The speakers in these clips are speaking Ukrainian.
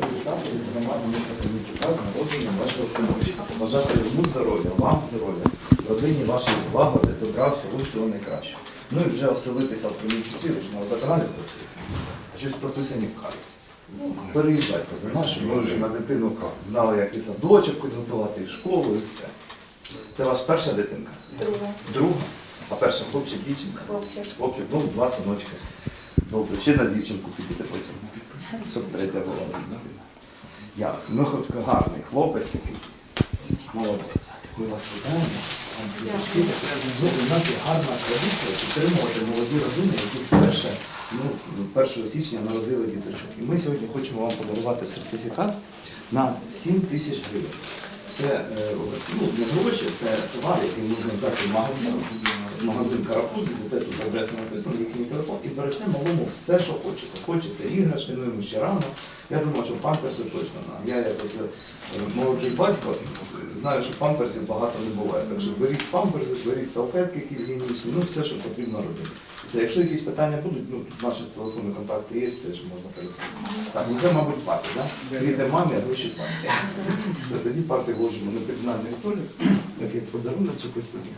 привітати від громади міста Кременчука з народженням вашого сина. Бажати йому здоров'я, вам здоров'я, родині вашій злагоди, добра, всього всього найкращого. Ну і вже оселитися в Кременчуці, ви ж на водоканалі працюєте, а щось про прописані в карті. Переїжджайте до нас, щоб ми вже на дитину знали, як і садочок підготувати, і школу, і все. Це ваша перша дитинка? Друга. Друга? А перша хлопчик, дівчинка? Хлопчик. Хлопчик, ну, два синочки. Добре, ще на дівчинку підійде потім. Щоб третя була. Ясно. Ну, хоч гарний хлопець такий. Молодець. Ми вас вітаємо. Ну, у нас є гарна традиція підтримувати молоді родини, які вперше, ну, 1 січня народили діточок. І ми сьогодні хочемо вам подарувати сертифікат на 7 тисяч гривень. Це е, ну, не гроші, це товар, який можна взяти в магазин, магазин Карапуз, де тут адреса написано, який телефон, і берете малому все, що хочете. Хочете іграшки, ну йому ще рано. Я думаю, що памперси точно на. Я якось е, молодий батько, знаю, що памперсів багато не буває. Так що беріть памперси, беріть салфетки якісь гігієнічні, ну все, що потрібно робити. Це, якщо якісь питання будуть, ну тут наші телефонні контакти є, теж можна перезвонити. Так, ну це, мабуть, папі, так? Да? Квіти мамі, а гроші папі. Все, тоді папі вложимо на кримінальний столик, як як подарунок чи собі.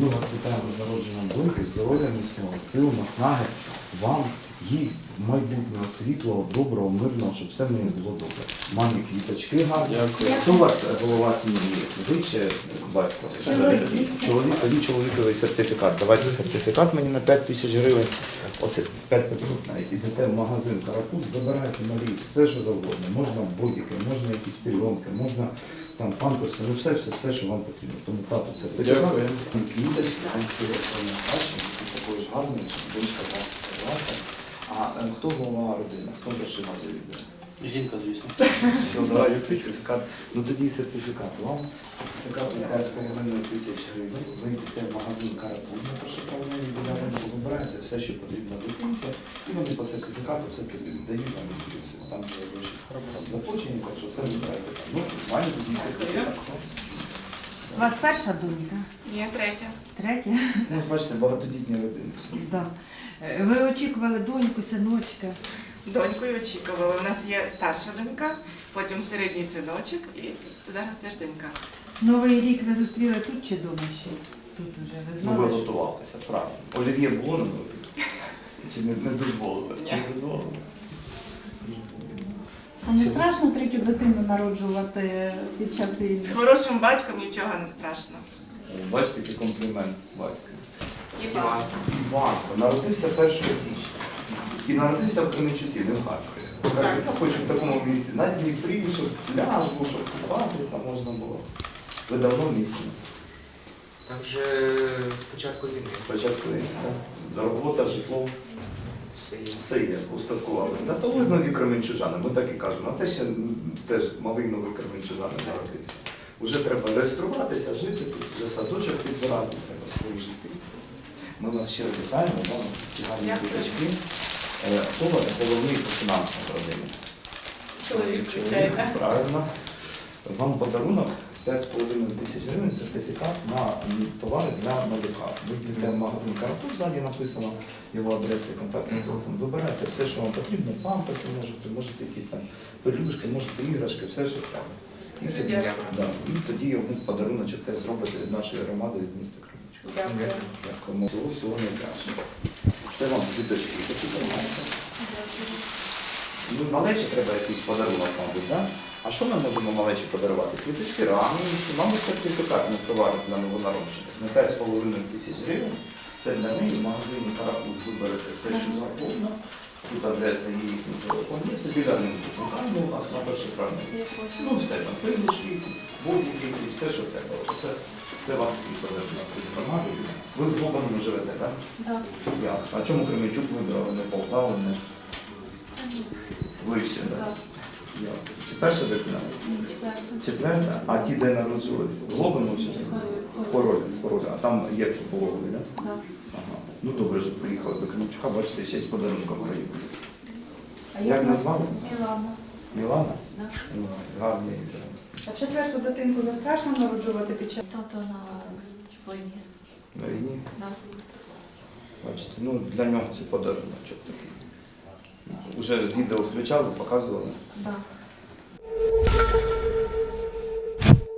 Ми вас вітаємо з народженням думки, здоров'я міцного, сил, наснаги, вам, їй майбутнього, світлого, доброго, мирного, щоб все в неї було добре. Мамі квіточки гарні. Хто у вас е, голова сім'ї? Ви чи батько? Чоловік. Чоловік, тоді чоловіковий сертифікат. Давайте сертифікат мені на 5 тисяч гривень. Оце 5 500 навіть. Ідете в магазин Карапуз, вибирайте малі, все що завгодно. Можна бодіки, можна якісь пільонки, можна там памперси, ну все, все, все, що вам потрібно. Тому тату сертифікат. Дякую. Квіточки, там телефон бачимо, такої гарної, щоб дочка вас сказати. А е, хто голова родини? Хто грошима? Жінка, звісно. Все, давай сертифікат. Ну тоді і сертифікат вам. Сертифікат на 5,5 тисяч гривень. Ви йдете в магазин Каратун, на пошукавленні біля ринку, вибираєте все, що потрібно дитинці, і вони по сертифікату все це дають вам інструкцію. Там є гроші заплачені, так що це треба. Ну, має тоді сертифікат. У вас перша донька, Ні, третя. третя. Ну, бачите, багатодітні родини. Да. Е, Ви очікували доньку, синочка. Донькою очікували. У нас є старша донька, потім середній синочок і зараз теж донька. Новий рік ви зустріли тут чи вдома ще? Тут вже ви Ну, ви знали. готувалися, правильно. Олів'є було на новий? Чи не, не дозволили? Ні. Не дозволили. А не страшно третю дитину народжувати під час З війни? хорошим батьком нічого не страшно. Бачите, який комплімент батька. Іван. Іванко народився 1 січня. І народився в Кременчуці, не в Харкові. Так, я хочу в такому місці. На Дніпрі, щоб пляжу, щоб купатися можна було. Ви давно в місті? Та вже спочатку війни Спочатку війни, так? Робота, житло, все є. все є, устаткували. Та то ви нові кременчужани, ми так і кажемо. А це ще теж малий новий кременчужани народився. Уже треба реєструватися, жити тут, вже садочок підбирати, треба свої жити. Ми вас щиро вітаємо, вам гарні Дякую. діточки. Е, Хто ви головний по фінансам родині? Чоловік, звичайно. Правильно. Вам подарунок 5,5 тисяч гривень сертифікат на товари для малюка. Ви йдете в магазин Карапуз, ззаді написано його адреса і контактний телефон. Вибирайте все, що вам потрібно, памперси можете, можете якісь там пелюшки, можете іграшки, все, що треба. І тоді, дякую. да, і тоді йому подаруночок теж зробите від нашої громади, від міста Кременчука. Дякую. Дякуємо. Всього всього найкращого. Це вам діточки. Ну, малечі треба якийсь подарунок, мабуть, так? А що ми можемо малечі подарувати? Квіточки ранні, мабуть, сертифікат на товари для новонароджених на 5,5 тисяч гривень. Це для неї в магазині Карапуз виберете все, що завгодно. Тут адреса і їхній телефон. Це біля ринку центральний у нас на перший правильний. Ну все, там пилюшки, будь-які, все, що треба. Це, це вам такий подарунок від громади. Ви в Глобаному живете, так? Так. Ясно. А чому Кременчук вибрали, не Полтаву, не ближче, так? Так. Це перша дитина? Четверта. Четверта? А ті, де народжились? В Глобану чи в Хоролі? А там є пологовий, так? Так. Ага. Ну добре, що приїхали до Кременчука, бачите, ще й з подарунком приїхали. Як назвали? Мілана. Мілана? Так. Ну, гарні. ім'я. А четверту дитинку не страшно народжувати під час? Тато на війні. На війні. Так. Бачите, ну для нього це подарунок такий. Уже відео включали, показували. Да.